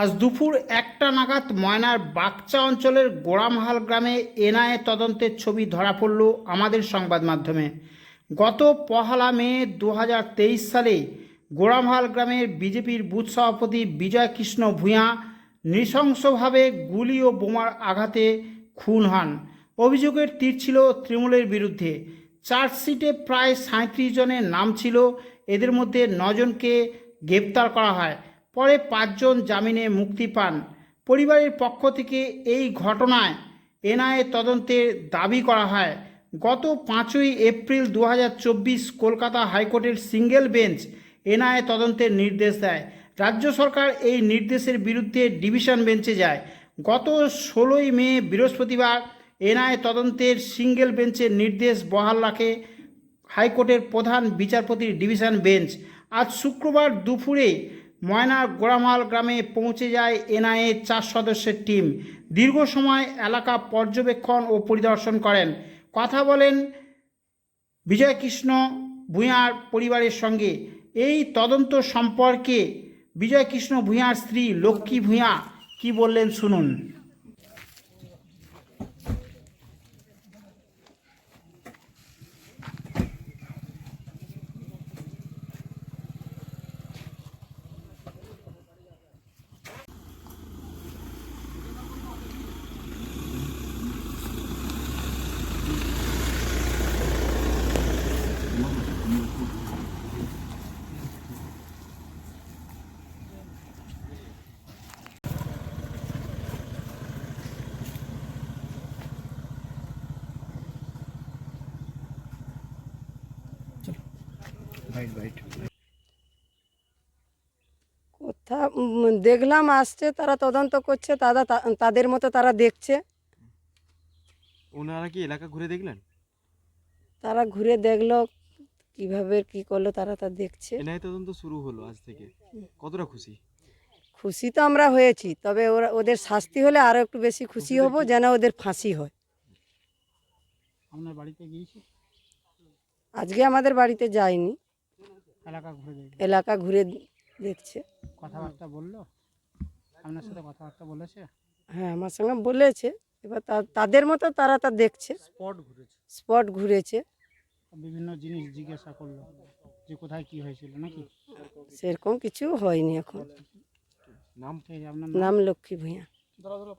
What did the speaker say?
আজ দুপুর একটা নাগাদ ময়নার বাগচা অঞ্চলের গোড়ামহাল গ্রামে এনআইএ তদন্তের ছবি ধরা পড়ল আমাদের সংবাদ মাধ্যমে। গত পহেলা মে দু হাজার তেইশ সালে গোড়ামহাল গ্রামের বিজেপির বুথ সভাপতি বিজয় কৃষ্ণ ভূঁয়া নৃশংসভাবে গুলি ও বোমার আঘাতে খুন হন। অভিযোগের তীর ছিল তৃণমূলের বিরুদ্ধে। চার্জশিটে প্রায় সাঁত্রিশ জনের নাম ছিল। এদের মধ্যে নজনকে গ্রেপ্তার করা হয়। পরে পাঁচজন জামিনে মুক্তি পান। পরিবারের পক্ষ থেকে এই ঘটনায় এনআইএ তদন্তের দাবি করা হয়। গত পাঁচই এপ্রিল দু হাজার চব্বিশ কলকাতা হাইকোর্টের সিঙ্গেল বেঞ্চ এনআইএ তদন্তের নির্দেশ দেয়। রাজ্য সরকার এই নির্দেশের বিরুদ্ধে ডিভিশন বেঞ্চে যায়। গত ষোলোই মে বৃহস্পতিবার এনআইএ তদন্তের সিঙ্গেল বেঞ্চের নির্দেশ বহাল রাখে হাইকোর্টের প্রধান বিচারপতির ডিভিশন বেঞ্চ। আজ শুক্রবার দুপুরে ময়নার গোড়ামাল গ্রামে পৌঁছে যায় এনআইএ চার সদস্যের টিম। দীর্ঘ সময় এলাকা পর্যবেক্ষণ ও পরিদর্শন করেন। কথা বলেন বিজয়কৃষ্ণ ভূঁয়ার পরিবারের সঙ্গে। এই তদন্ত সম্পর্কে বিজয়কৃষ্ণ ভূঁয়ার স্ত্রী লক্ষ্মী ভূঁয়া কি বললেন শুনুন। কোথা দেখলাম আসছে তারা তদন্ত করছে তারা তাদের মতো তারা দেখছে। ওনারা কি এলাকা ঘুরে দেখলেন? তারা ঘুরে দেখল কীভাবে কি করল তারা তা দেখছে। এনআই তদন্ত শুরু হলো আজ থেকে। কতটা খুশি? খুশি তো আমরা হয়েছি তবে ওরা ওদের শাস্তি হলে আরও একটু বেশি খুশি হব যেন ওদের ফাঁসি হয়। আপনার বাড়িতে গিয়েছি? আজকে আমাদের বাড়িতে যায়নি। এলাকা ঘুরে এলাকা ঘুরে দেখছে। কথাবার্তা বলল? আপনার সাথে কথাবার্তা বলেছে? হ্যাঁ আমার সঙ্গে বলেছে। এবার তাদের মতো তারা তা দেখছে। স্পট ঘুরেছে। স্পট ঘুরেছে। বিভিন্ন জিনিস জিজ্ঞাসা করল যে কোথায় কি হয়েছিল নাকি? সেরকম কিছু হয়নি এখন। নাম নাম? লক্ষ্মী ধরো